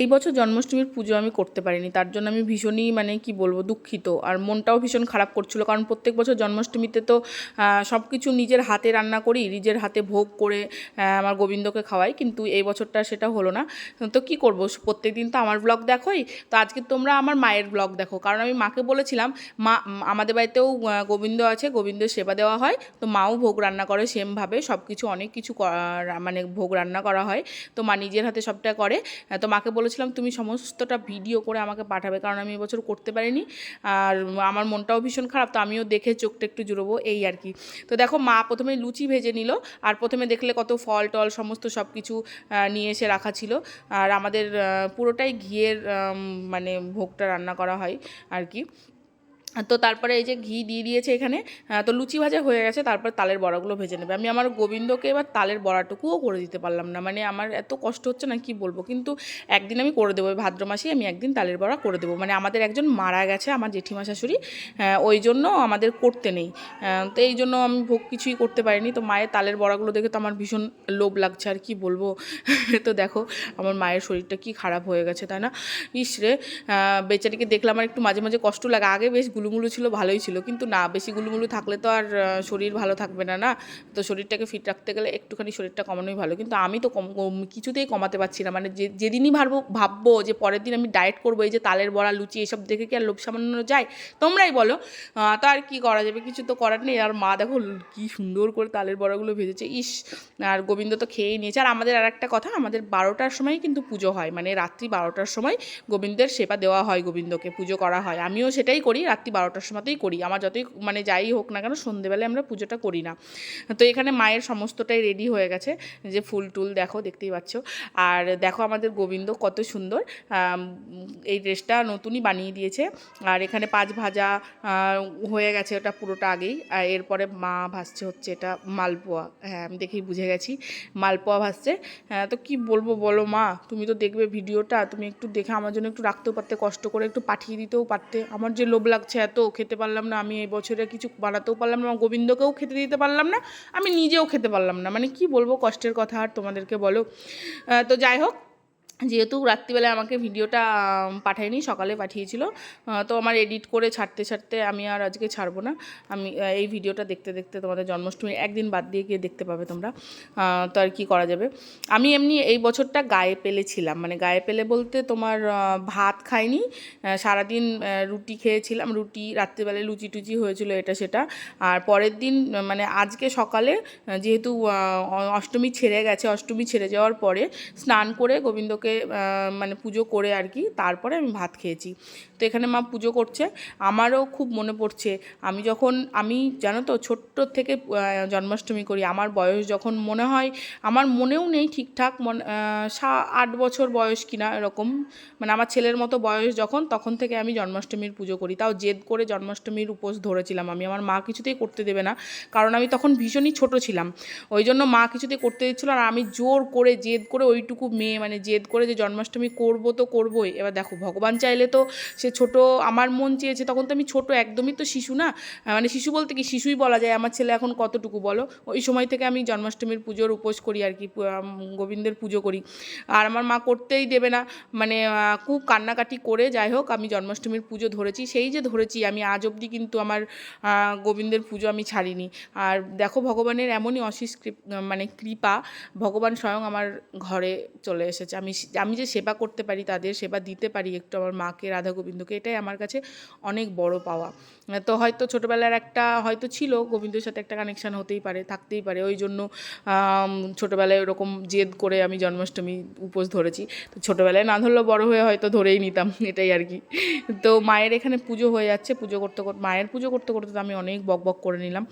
এই বছর জন্মাষ্টমীর পুজো আমি করতে পারিনি। তার জন্য আমি ভীষণই মানে কি বলব দুঃখিত। আর মনটাও ভীষণ খারাপ করছিল। কারণ প্রত্যেক বছর জন্মাষ্টমীতে তো সব কিছু নিজের হাতে রান্না করি, নিজের হাতে ভোগ করে আমার গোবিন্দকে খাওয়াই। কিন্তু এই বছরটা সেটা হলো না। তো কি করব? প্রত্যেক দিন তো আমার ব্লগ দেখোই। তো আজকে তোমরা আমার মায়ের ব্লগ দেখো। কারণ আমি মাকে বলেছিলাম, মা আমাদের বাড়িতেও গোবিন্দ আছে, গোবিন্দের সেবা দেওয়া হয়। তো মাও ভোগ রান্না করে সেমভাবে। সব কিছু অনেক কিছু মানে ভোগ রান্না করা হয়। তো মা নিজের হাতে সবটা করে। তো মাকে বলেছিলাম, তুমি সমস্তটা ভিডিও করে আমাকে পাঠাবে, কারণ আমি এবছর করতে পারিনি। আর আমার মনটাও ভীষণ খারাপ, তো আমিও দেখে চোখটা একটু জুড়বো, এই আর কি। তো দেখো, মা প্রথমে লুচি ভেজে নিল, আর প্রথমে দেখলে কত ফল টল সমস্ত সব কিছু নিয়ে এসে রাখা ছিল। আর আমাদের পুরোটাই ঘিয়ের মানে ভোগটা রান্না করা হয়, আর কি। তো তারপরে এই যে ঘি দিয়ে দিয়েছে এখানে তো লুচি ভাজা হয়ে গেছে, তারপর তালের বড়াগুলো ভেজে নেবে। আমি আমার গোবিন্দকে এবার তালের বড়াটুকুও করে দিতে পারলাম না মানে আমার এত কষ্ট হচ্ছে না কি বলব, কিন্তু একদিন আমি করে দেবো ভাদ্র মাসেই আমি একদিন তালের বড়া করে দেবো। মানে আমাদের একজন মারা গেছে, আমার জেঠিমা শাশুড়ি ওই জন্য আমাদের করতে নেই। তো এই জন্য আমি ভোগ কিছুই করতে পারিনি। তো মায়ের তালের বড়াগুলো দেখে তো আমার ভীষণ লোভ লাগছে, আর কি বলব? তো দেখো, আমার মায়ের শরীরটা কি খারাপ হয়ে গেছে, তাই না? ইস রে বেচারিকে দেখলে আমার একটু মাঝে মাঝে কষ্ট লাগে। আগে বেশ গুলুমুলু ছিল, ভালোই ছিল। কিন্তু না, বেশি গুলুমুলু থাকলে তো আর শরীর ভালো থাকবে না না? তো শরীরটাকে ফিট রাখতে গেলে একটুখানি শরীরটা কমানোই ভালো। কিন্তু আমি তো কম কিছুতেই কমাতে পারছি না। মানে যে, যেদিনই ভাববো ভাববো যে পরের দিন আমি ডায়েট করব, এই যে তালের বড়া, লুচি, এসব দেখে কি আর লোভ সামান্য যায়? তোমরাই বলো। তো আর কি করা যাবে? কিছু তো করার নেই। আর মা দেখো, কি সুন্দর করে তালের বড়াগুলো ভেজেছে। ইস, আর গোবিন্দ তো খেয়েই নিয়েছে। আর আমাদের আর একটা কথা, আমাদের বারোটার সময় কিন্তু পুজো হয়। মানে রাত্রি বারোটার সময় গোবিন্দের সেবা দেওয়া হয় গোবিন্দকে, পুজো করা হয়। আমিও সেটাই করি। রাত্রি বারোটার সময়তেই করি। আমার যতই মানে যাই হোক না কেন সন্ধেবেলায় আমরা পুজোটা করি না। তো এখানে মায়ের সমস্তটাই রেডি হয়ে গেছে। যে ফুল টুল দেখো, দেখতেই পাচ্ছ। আর দেখো আমাদের গোবিন্দ কত সুন্দর। এই ড্রেসটা নতুনই বানিয়ে দিয়েছে। আর এখানে পাঁচ ভাজা হয়ে গেছে ওটা পুরোটা আগেই। আর এরপরে মা ভাসছে হচ্ছে এটা মালপোয়া। হ্যাঁ আমি দেখেই বুঝে গেছি। মালপোয়া ভাসছে। হ্যাঁ তো কি বলব বলো মা? তুমি তো দেখবে ভিডিওটা। তুমি একটু দেখে আমার জন্য একটু রাখতেও পারতে, কষ্ট করে একটু পাঠিয়ে দিতেও পারতে। আমার যে লোভ লাগছে এত খেতে পারলাম না, আমি এই বছরে কিছু বানাতেও পারলাম না গোবিন্দকেও খেতে দিতে পারলাম না, আমি নিজেও খেতে পারলাম না। মানে কি বলব কষ্টের কথা, আর তোমাদেরকে বলো। তো যাই হোক যেহেতু রাত্রিবেলায় আমাকে ভিডিওটা পাঠায়নি, সকালে পাঠিয়েছিল তো আমার এডিট করে ছাড়তে ছাড়তে আমি আর আজকে ছাড়বো না। আমি এই ভিডিওটা দেখতে দেখতে তোমাদের জন্মাষ্টমী একদিন বাদ দিয়ে গিয়ে দেখতে পাবে তোমরা তো আর কি করা যাবে। আমি এমনি এই বছরটা গায়ে পেলেছিলাম মানে গায়ে পেলে বলতে তোমার ভাত খাইনি সারাদিন রুটি খেয়েছিলাম, রুটি, রাত্রিবেলায় লুচি টুচি হয়েছিল এটা সেটা, আর পরের দিন মানে আজকে সকালে যেহেতু অষ্টমী ছেড়ে গেছে, অষ্টমী ছেড়ে যাওয়ার পরে স্নান করে গোবিন্দকে আহ, মানে পুজো করে আর কি তারপরে আমি ভাত খেয়েছি। তো এখানে মা পুজো করছে। আমারও খুব মনে পড়ছে। আমি যখন আমি জানো তো ছোট্ট থেকে জন্মাষ্টমী করি আমার বয়স যখন মনে হয় আমার মনেও নেই ঠিকঠাক মনে আট বছর বয়স কিনা এরকম। মানে আমার ছেলের মতো বয়স যখন তখন থেকে আমি জন্মাষ্টমীর পুজো করি। তাও জেদ করে জন্মাষ্টমীর উপোস ধরেছিলাম আমি। আমার মা কিছুতেই করতে দেবে না কারণ আমি তখন ভীষণই ছোট ছিলাম। ওই জন্য মা কিছুতেই করতে দিচ্ছিল আর আমি জোর করে জেদ করে ওইটুকু মেয়ে মানে জেদ করে যে জন্মাষ্টমী করব তো করবোই। এবার দেখো, ভগবান চাইলে তো সে ছোট, আমার মন চেয়েছে, তখন তো আমি ছোট, একদমই তো শিশু না। মানে শিশু বলতে কি, শিশুই বলা যায়, আমার ছেলে এখন কতটুকু বলো? ওই সময় থেকে আমি জন্মাষ্টমীর পুজোর উপোস করি আর কি গোবিন্দের পুজো করি। আর আমার মা করতেই দেবে না। মানে খুব কান্নাকাটি করে, যাই হোক, আমি জন্মাষ্টমীর পুজো ধরেছি। সেই যে ধরেছি, আমি আজ অবধি কিন্তু আমার গোবিন্দের পুজো আমি ছাড়িনি। আর দেখো, ভগবানের এমনই অশেষ মানে কৃপা, ভগবান স্বয়ং আমার ঘরে চলে এসেছে। আমি আমি যে সেবা করতে পারি, তাদের সেবা দিতে পারি একটু আমার মাকে রাধা গোবিন্দকে এটাই আমার কাছে অনেক বড় পাওয়া। তো হয়তো ছোটোবেলার একটা হয়তো ছিল, গোবিন্দের সাথে একটা কানেকশান হতেই পারে, থাকতেই পারে। ওই জন্য ছোটোবেলায় ওরকম জেদ করে আমি জন্মাষ্টমী উপোস ধরেছি। তো ছোটোবেলায় না ধরলেও বড় হয়ে হয়তো ধরেই নিতাম, এটাই আর কি। তো মায়ের এখানে পুজো হয়ে যাচ্ছে, পুজো করতে করতে মায়ের পুজো করতে করতে তো আমি অনেক বক বক করে নিলাম।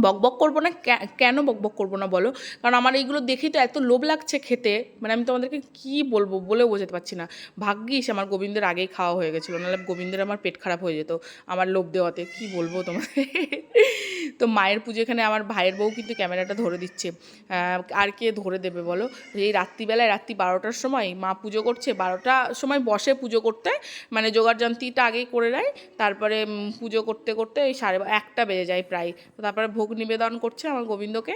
বকবক করব না? কেন বকবক করব না বলো? কারণ আমার এইগুলো দেখেই তো এত লোভ লাগছে খেতে। মানে আমি তোমাদেরকে কি বলব বলেও বোঝাতে পারছি না। ভাগ্যিস আমার গোবিন্দের আগেই খাওয়া হয়ে গেছিল। নাহলে গোবিন্দের আমার পেট খারাপ হয়ে যেত আমার লোভ দেওয়াতে। কি বলব তোমাদের? তো মায়ের পুজো এখানে আমার ভাইয়ের বউ কিন্তু ক্যামেরাটা ধরে দিচ্ছে। আর কে ধরে দেবে বলো? এই রাত্রিবেলায় রাত্রি বারোটার সময় মা পুজো করছে, বারোটা সময় বসে পুজো করতে মানে জোগাড় যন্ত্রীটা আগেই করে নেয়, তারপরে পুজো করতে করতে এই সাড়ে একটা বেজে যায় প্রায়। তারপরে ভোগ নিবেদন করছে আমার গোবিন্দকে।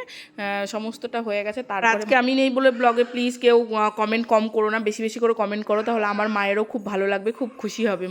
সমস্তটা হয়ে গেছে তার আজকে আমি নেই বলে ব্লগে প্লিজ কেউ কমেন্ট কম করো না, বেশি বেশি করে কমেন্ট করো, তাহলে আমার মায়েরও খুব ভালো লাগবে, খুব খুশি হবে